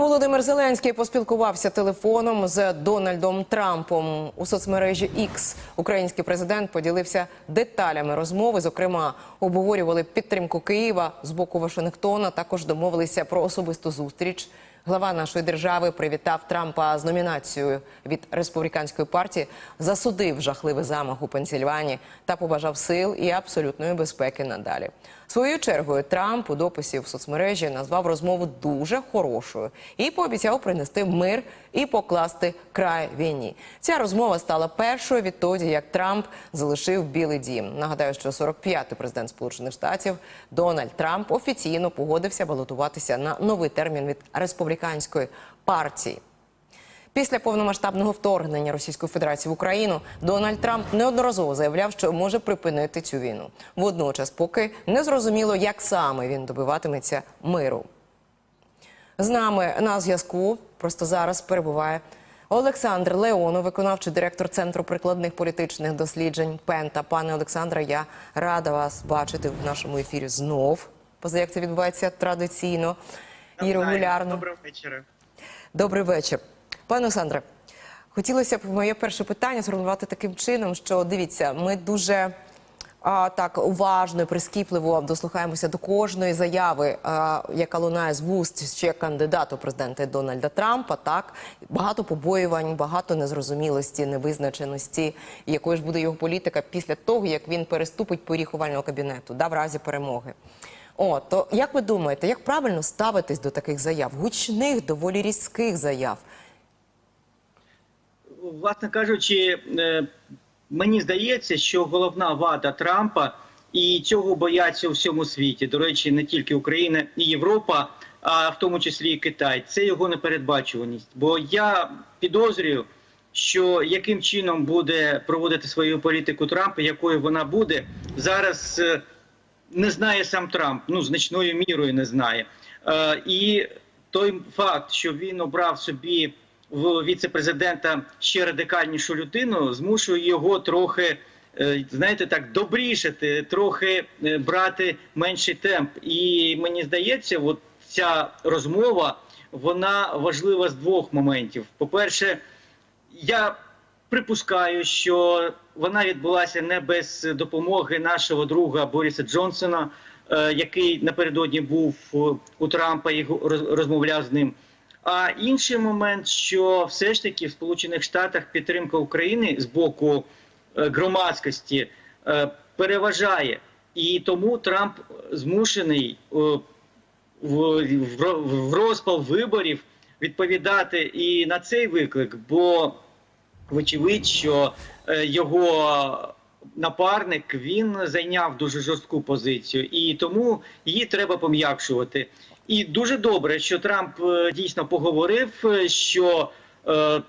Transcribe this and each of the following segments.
Володимир Зеленський поспілкувався телефоном з Дональдом Трампом у соцмережі X. Український президент поділився деталями розмови. Зокрема, обговорювали підтримку Києва з боку Вашингтона. Також домовилися про особисту зустріч. Глава нашої держави привітав Трампа з номінацією від республіканської партії, засудив жахливий замах у Пенсільванії та побажав сил і абсолютної безпеки надалі. Своєю чергою Трамп у дописі в соцмережі назвав розмову дуже хорошою і пообіцяв принести мир і покласти край війні. Ця розмова стала першою відтоді, як Трамп залишив Білий Дім. Нагадаю, що 45-й президент Сполучених Штатів Дональд Трамп офіційно погодився балотуватися на новий термін від республіканської партії. Після повномасштабного вторгнення Російської Федерації в Україну Дональд Трамп неодноразово заявляв, що може припинити цю війну. Водночас, поки не зрозуміло, як саме він добиватиметься миру. З нами на зв'язку просто зараз перебуває Олександр Леонов, виконавчий директор Центру прикладних політичних досліджень Пента. Пане Олександре, я рада вас бачити в нашому ефірі знов. Поза як це відбувається традиційно і регулярно. Доброго вечора. Добрий вечір. Пане Олександре, хотілося б моє перше питання сформулювати таким чином, що дивіться, ми дуже а, так уважно і прискіпливо дослухаємося до кожної заяви, а, яка лунає з вуст ще кандидату президента Дональда Трампа. Так багато побоювань, багато незрозумілості, невизначеності, якою ж буде його політика після того, як він переступить поріг овального кабінету, да, в разі перемоги. О, то як ви думаєте, як правильно ставитись до таких заяв, гучних, доволі різких заяв? Власне кажучи, е, мені здається, що головна вада Трампа і цього бояться у всьому світі. До речі, не тільки Україна і Європа, а в тому числі і Китай. Це його непередбачуваність. Бо я підозрюю, що яким чином буде проводити свою політику Трамп, якою вона буде зараз. Не знає сам Трамп, ну значною мірою не знає. Е, і той факт, що він обрав собі в віце-президента ще радикальнішу людину, змушує його трохи, е, знаєте, так добрішати, трохи е, брати менший темп. І мені здається, от ця розмова вона важлива з двох моментів. По-перше, я припускаю, що вона відбулася не без допомоги нашого друга Боріса Джонсона, е, який напередодні був у Трампа і розмовляв з ним. А інший момент, що все ж таки в Сполучених Штатах підтримка України з боку е, громадськості е, переважає, і тому Трамп змушений в розпал виборів відповідати і на цей виклик, бо вочевидь, що е, його напарник він зайняв дуже жорстку позицію, і тому її треба пом'якшувати. І дуже добре, що Трамп е, дійсно поговорив, е, що е,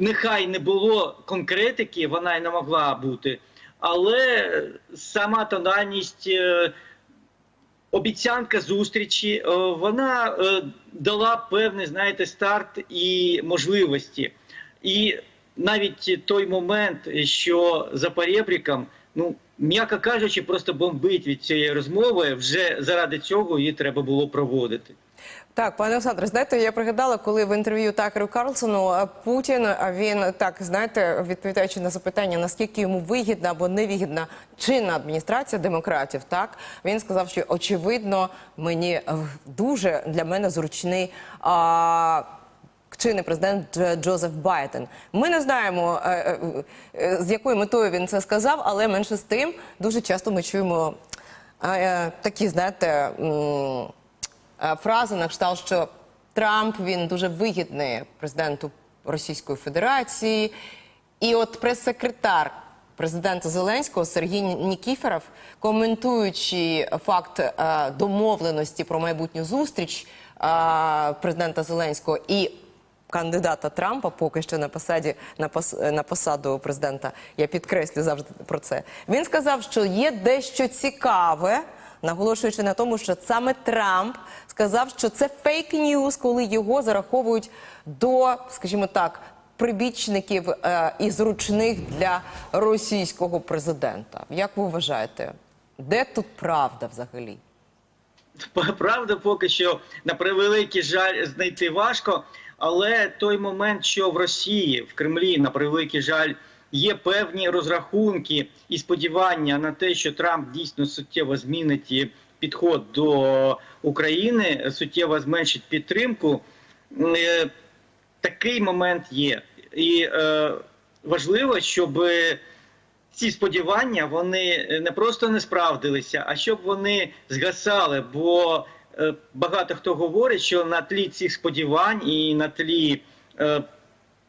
нехай не було конкретики, вона й не могла бути, але сама тональність. е, Обіцянка зустрічі вона дала певний, знаєте, старт і можливості. І навіть той момент, що за перебріком, ну м'яко кажучи, просто бомбить від цієї розмови. Вже заради цього її треба було проводити. Так, пане Олександре, знаєте, я пригадала, коли в інтерв'ю Такеру Карлсону Путін він так знаєте, відповідаючи на запитання, наскільки йому вигідна або невигідна чинна адміністрація демократів, так він сказав, що очевидно мені е, дуже для мене зручний. А, чинний президент Джозеф Байден. Ми не знаємо, е, е, е, з якою метою він це сказав, але менше з тим дуже часто ми чуємо е, е, такі, знаєте, е, фрази на кшталт, що Трамп він дуже вигідний президенту Російської Федерації. І от прес-секретар президента Зеленського Сергій Нікіферов, коментуючи факт е, домовленості про майбутню зустріч е, президента Зеленського і кандидата Трампа, поки що на посаді на пос, на посаду президента, я підкреслю завжди про це. Він сказав, що є дещо цікаве, наголошуючи на тому, що саме Трамп сказав, що це фейк ньюс, коли його зараховують до, скажімо так, прибічників е, і зручних для російського президента. Як ви вважаєте, де тут правда взагалі? Правда, поки що на превеликий жаль знайти важко, але той момент, що в Росії, в Кремлі, на превеликий жаль, є певні розрахунки і сподівання на те, що Трамп дійсно суттєво змінить підход до України, суттєво зменшить підтримку. е, Такий момент є, і е, важливо, щоб ці сподівання вони не просто не справдилися, а щоб вони згасали. Бо багато хто говорить, що на тлі цих сподівань і на тлі е,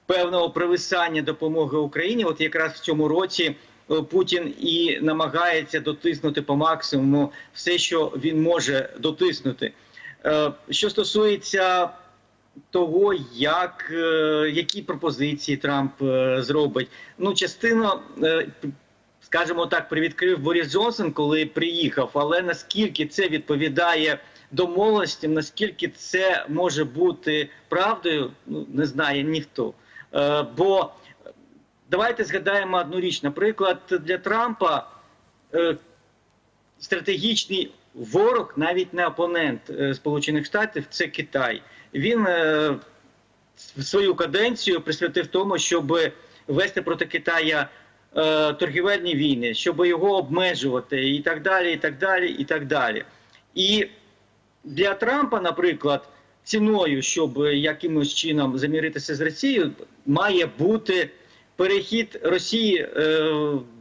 певного привисання допомоги Україні, от якраз в цьому році е, Путін і намагається дотиснути по максимуму все, що він може дотиснути. Е, Що стосується того, як, е, які пропозиції Трамп е, зробить. Ну, частину, е, скажімо так, привідкрив Борис Джонсон, коли приїхав, але наскільки це відповідає домовленостям, наскільки це може бути правдою, ну, не знає ніхто. Е, Бо давайте згадаємо одну річ. Наприклад, для Трампа е, стратегічний ворог, навіть не опонент е, Сполучених Штатів, це Китай. Він е, свою каденцію присвятив тому, щоб вести проти Китая е, торгівельні війни, щоб його обмежувати, і так далі, і так далі, і так далі. І для Трампа, наприклад, ціною, щоб якимось чином заміритися з Росією, має бути перехід Росії е,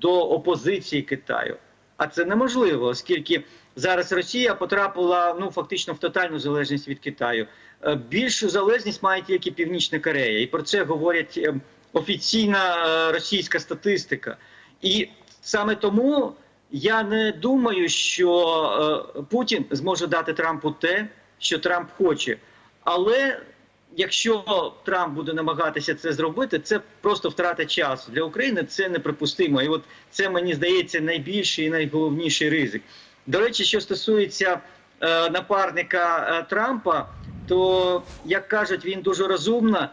до опозиції Китаю. А це неможливо, оскільки зараз Росія потрапила ну фактично в тотальну залежність від Китаю. Е, Більшу залежність має тільки Північна Корея, і про це говорять е, офіційна е, російська статистика. І саме тому я не думаю, що е, Путін зможе дати Трампу те, що Трамп хоче. Але якщо Трамп буде намагатися це зробити, це просто втрата часу для України. Це неприпустимо. І от це мені здається найбільший і найголовніший ризик. До речі, що стосується е, напарника Трампа, то як кажуть, він дуже розумна,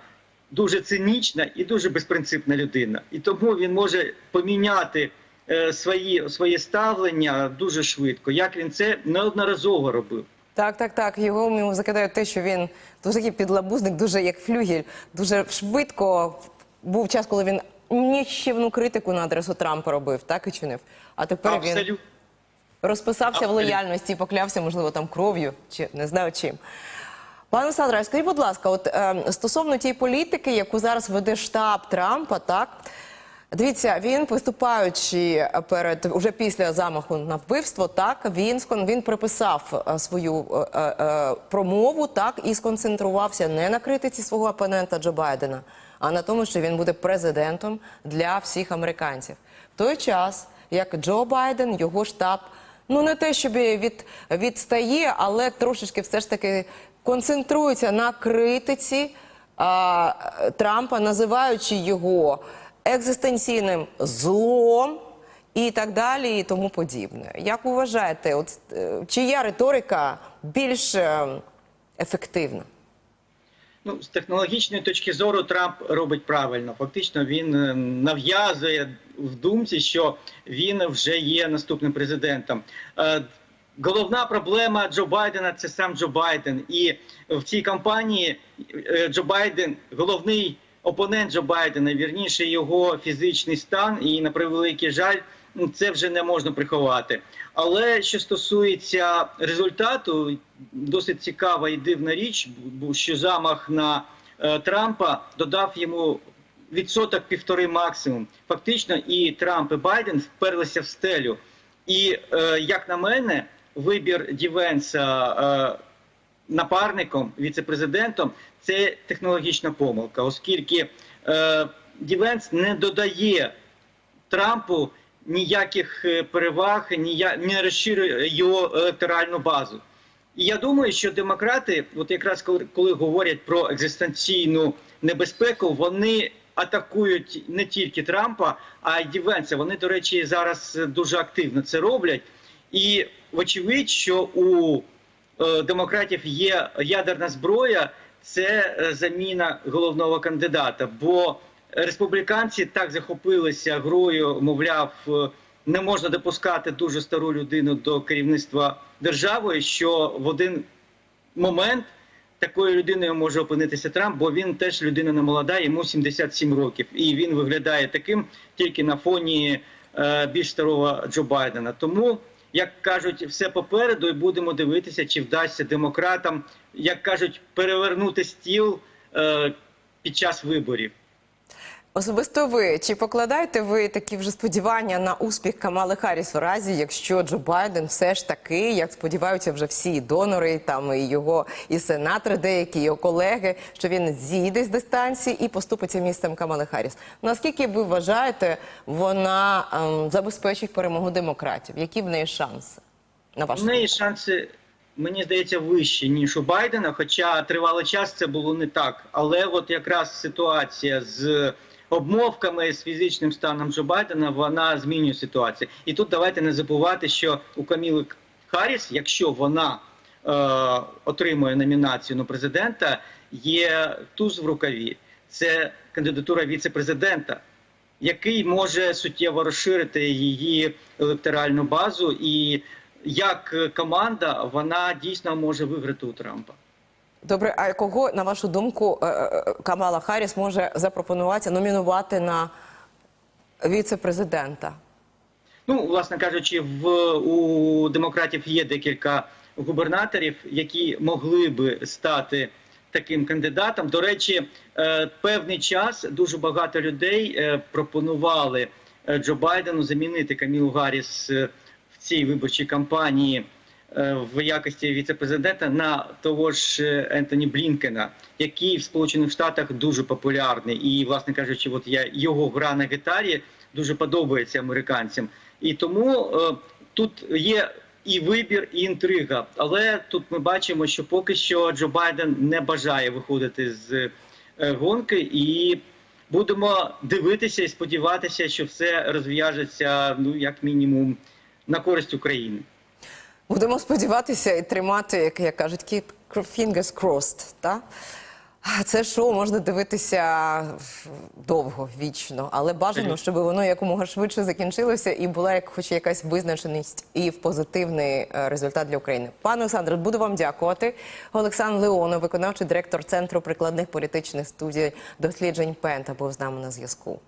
дуже цинічна і дуже безпринципна людина. І тому він може поміняти е, свої, своє ставлення дуже швидко, як він це неодноразово робив. Так, так, так. Його йому закидають те, що він дуже такий підлабузник, дуже як флюгель, дуже швидко. Був час, коли він ніщівну критику на адресу Трампа робив, так і чинив. А тепер він Абсолютно. розписався в лояльності поклявся, можливо, там кров'ю чи не знаю чим. Пане Олександре, скажіть, будь ласка, от е, стосовно тієї політики, яку зараз веде штаб Трампа, так дивіться, він виступаючи перед уже після замаху на вбивство, так він він приписав е, свою е, е, промову, так і сконцентрувався не на критиці свого опонента Джо Байдена, а на тому, що він буде президентом для всіх американців. В той час, як Джо Байден, його штаб ну не те, щоб від, відстає, але трошечки все ж таки концентрується на критиці а, Трампа, називаючи його екзистенційним злом і так далі, і тому подібне. Як вважаєте, от е, чия риторика більш е, ефективна? Ну, з технологічної точки зору Трамп робить правильно. Фактично, він е, нав'язує в думці, що він вже є наступним президентом. Головна проблема Джо Байдена це сам Джо Байден. І в цій кампанії е, Джо Байден, головний опонент Джо Байдена, вірніше його фізичний стан, і на превеликий жаль, це вже не можна приховати. Але що стосується результату, досить цікава і дивна річ, що замах на е, Трампа додав йому відсоток півтори максимум. Фактично, і Трамп, і Байден вперлися в стелю. І е, як на мене, вибір Дівенса е, напарником, віце-президентом це технологічна помилка, оскільки е, Дівенс не додає Трампу ніяких е, переваг, не розширює його електоральну базу. І я думаю, що демократи, от якраз коли, коли говорять про екзистенційну небезпеку, вони атакують не тільки Трампа, а й Дівенса. Вони, до речі, зараз дуже активно це роблять. І вочевидь, що у е, демократів є ядерна зброя, це е, заміна головного кандидата. Бо республіканці так захопилися грою, мовляв, е, не можна допускати дуже стару людину до керівництва державою, що в один момент такою людиною може опинитися Трамп, бо він теж людина не молода, йому 77 років, і він виглядає таким тільки на фоні більш старого Джо Байдена. Тому, як кажуть, все попереду, і будемо дивитися, чи вдасться демократам, як кажуть, перевернути стіл е, під час виборів. Особисто ви чи покладаєте ви такі вже сподівання на успіх Камали Харріс у разі, якщо Джо Байден все ж таки, як сподіваються вже всі донори, там і його і сенатори, деякі його колеги, що він зійде з дистанції і поступиться місцем Камали Харріс? Наскільки ви вважаєте, вона ем, забезпечить перемогу демократів? Які в неї шанси? На ваш У неї шанси, мені здається, вищі, ніж у Байдена, хоча тривалий час це було не так. Але от якраз ситуація з обмовками, з фізичним станом Джо Байдена, вона змінює ситуацію. І тут давайте не забувати, що у Каміли Харріс, якщо вона е, отримує номінацію на президента, є туз в рукаві. Це кандидатура віце-президента який може суттєво розширити її електоральну базу, і як команда вона дійсно може виграти у Трампа. Добре, а кого, на вашу думку, е, е, Камала Харріс може запропонувати номінувати на віце-президента? Ну, власне кажучи, в у демократів є декілька губернаторів, які могли би стати таким кандидатом. До речі, е, певний час дуже багато людей е, пропонували е, Джо Байдену замінити Камілу Гарріс е, в цій виборчій кампанії е, в якості віце-президента на того ж е, Ентоні Блінкена, який в Сполучених Штатах дуже популярний. І, власне кажучи, от я його гра на гітарі дуже подобається американцям. І тому е, тут є і вибір, і інтрига. Але тут ми бачимо, що поки що Джо Байден не бажає виходити з е, гонки, і будемо дивитися і сподіватися, що все розв'яжеться, ну як мінімум, на користь України. Будемо сподіватися і тримати, як, як кажуть, keep fingers crossed, та? Це шоу можна дивитися довго, вічно, але бажано, щоб воно якомога швидше закінчилося і була як хоч якась визначеність і в позитивний е, результат для України. Пане Олександре, буду вам дякувати. Олександр Леонов, виконавчий директор Центру прикладних політичних студій досліджень Пента, був з нами на зв'язку.